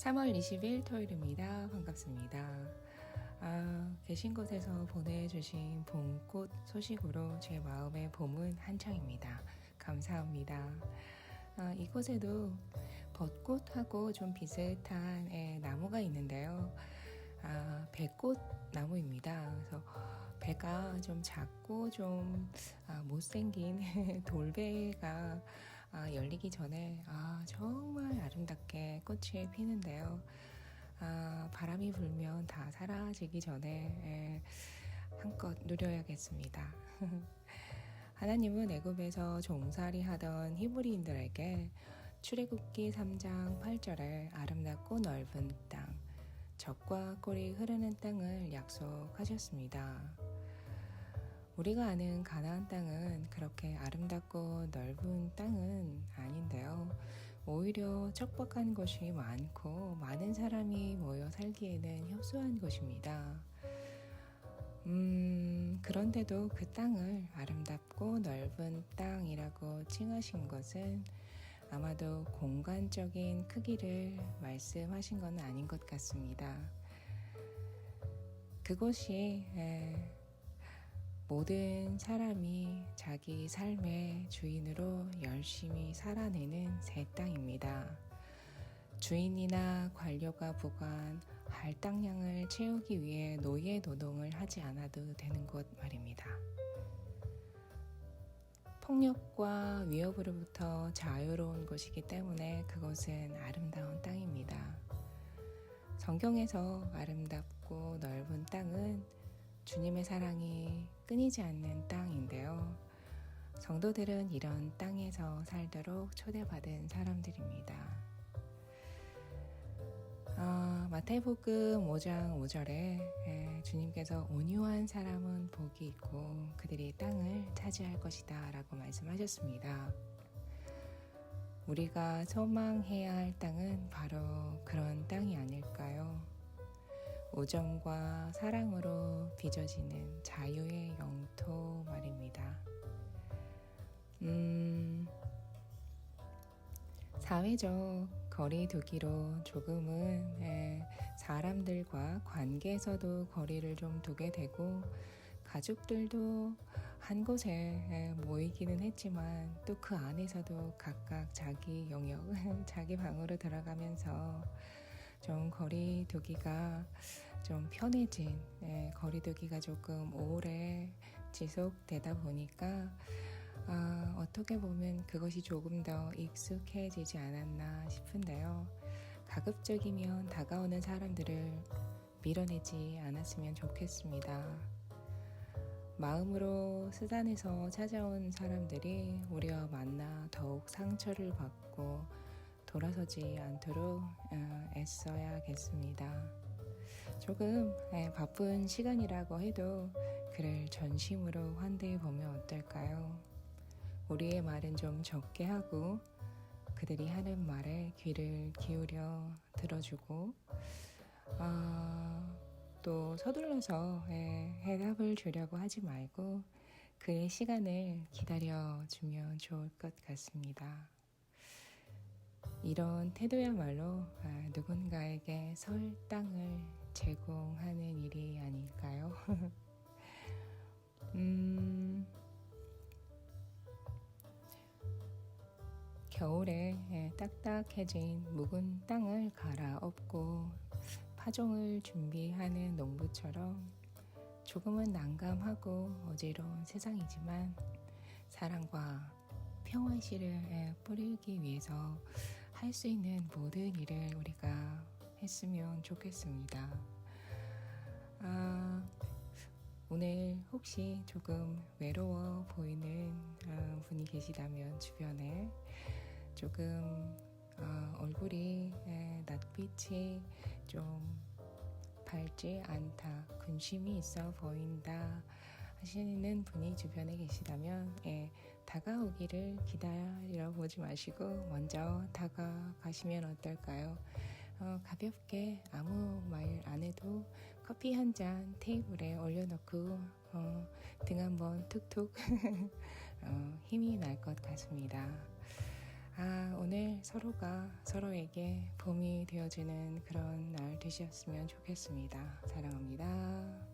3월 20일 토요일입니다. 반갑습니다. 아, 계신 곳에서 보내주신 봄꽃 소식으로 제 마음의 봄은 한창입니다. 감사합니다. 아, 이곳에도 벚꽃하고 좀 비슷한 예, 나무가 있는데요. 아, 배꽃 나무입니다. 그래서 배가 좀 작고 좀 아, 못생긴 돌배가 아, 열리기 전에 아, 정말 아름답게 꽃이 피는데요. 아, 바람이 불면 다 사라지기 전에 예, 한껏 누려야겠습니다. 하나님은 애굽에서 종살이 하던 히브리인들에게 출애굽기 3장 8절에 아름답고 넓은 땅, 적과 꿀이 흐르는 땅을 약속하셨습니다. 우리가 아는 가나안 땅은 그렇게 아름답고 넓은 땅은 아닌데요. 오히려 척박한 곳이 많고 많은 사람이 모여 살기에는 협소한 곳입니다. 음, 그런데도 그 땅을 아름답고 넓은 땅이라고 칭하신 것은 아마도 공간적인 크기를 말씀하신 건 아닌 것 같습니다. 그곳이 에, 모든 사람이 자기 삶의 주인으로 열심히 살아내는 새 땅입니다. 주인이나 관료가 부과한 할당량을 채우기 위해 노예 노동을 하지 않아도 되는 곳 말입니다. 폭력과 위협으로부터 자유로운 곳이기 때문에 그것은 아름다운 땅입니다. 성경에서 아름답고 넓은 땅은 주님의 사랑이 끊이지 않는 땅인데요. 성도들은 이런 땅에서 살도록 초대받은 사람들입니다. 아, 마태복음 5장 5절에 예, 주님께서 온유한 사람은 복이 있고 그들이 땅을 차지할 것이다 라고 말씀하셨습니다. 우리가 소망해야 할 땅은 바로 그런 땅이 아닐까요? 우정과 사랑으로 빚어지는 자유의 영토 말입니다. 음, 사회적 거리두기로 조금은 예, 사람들과 관계에서도 거리를 좀 두게 되고 가족들도 한 곳에 예, 모이기는 했지만 또 그 안에서도 각각 자기 영역, 자기 방으로 들어가면서 좀 거리두기가 좀 편해진 예, 거리두기가 조금 오래 지속되다 보니까 아, 어떻게 보면 그것이 조금 더 익숙해지지 않았나 싶은데요. 가급적이면 다가오는 사람들을 밀어내지 않았으면 좋겠습니다. 마음으로 수단에서 찾아온 사람들이 우리와 만나 더욱 상처를 받고 돌아서지 않도록 어, 애써야겠습니다. 조금 예, 바쁜 시간이라고 해도 그를 전심으로 환대해 보면 어떨까요? 우리의 말은 좀 적게 하고 그들이 하는 말에 귀를 기울여 들어주고 어, 또 서둘러서 예, 해답을 주려고 하지 말고 그의 시간을 기다려 주면 좋을 것 같습니다. 이런 태도야말로 아, 누군가에게 설 땅을 제공하는 일이 아닐까요? 음, 겨울에 예, 딱딱해진 묵은 땅을 갈아엎고 파종을 준비하는 농부처럼 조금은 난감하고 어지러운 세상이지만 사랑과 평화의식을 예, 뿌리기 위해서 할 수 있는 모든 일을 우리가 했으면 좋겠습니다. 아, 오늘 혹시 조금 외로워 보이는 어, 분이 계시다면 주변에 조금 어, 얼굴이 에, 낯빛이 좀 밝지 않다, 근심이 있어 보인다 하시는 분이 주변에 계시다면 예, 다가오기를 기다려 보지 마시고 먼저 다가가시면 어떨까요? 어, 가볍게 아무 말 안 해도 커피 한 잔 테이블에 올려놓고 어, 등 한번 툭툭 어, 힘이 날 것 같습니다. 아, 오늘 서로가 서로에게 봄이 되어주는 그런 날 되셨으면 좋겠습니다. 사랑합니다.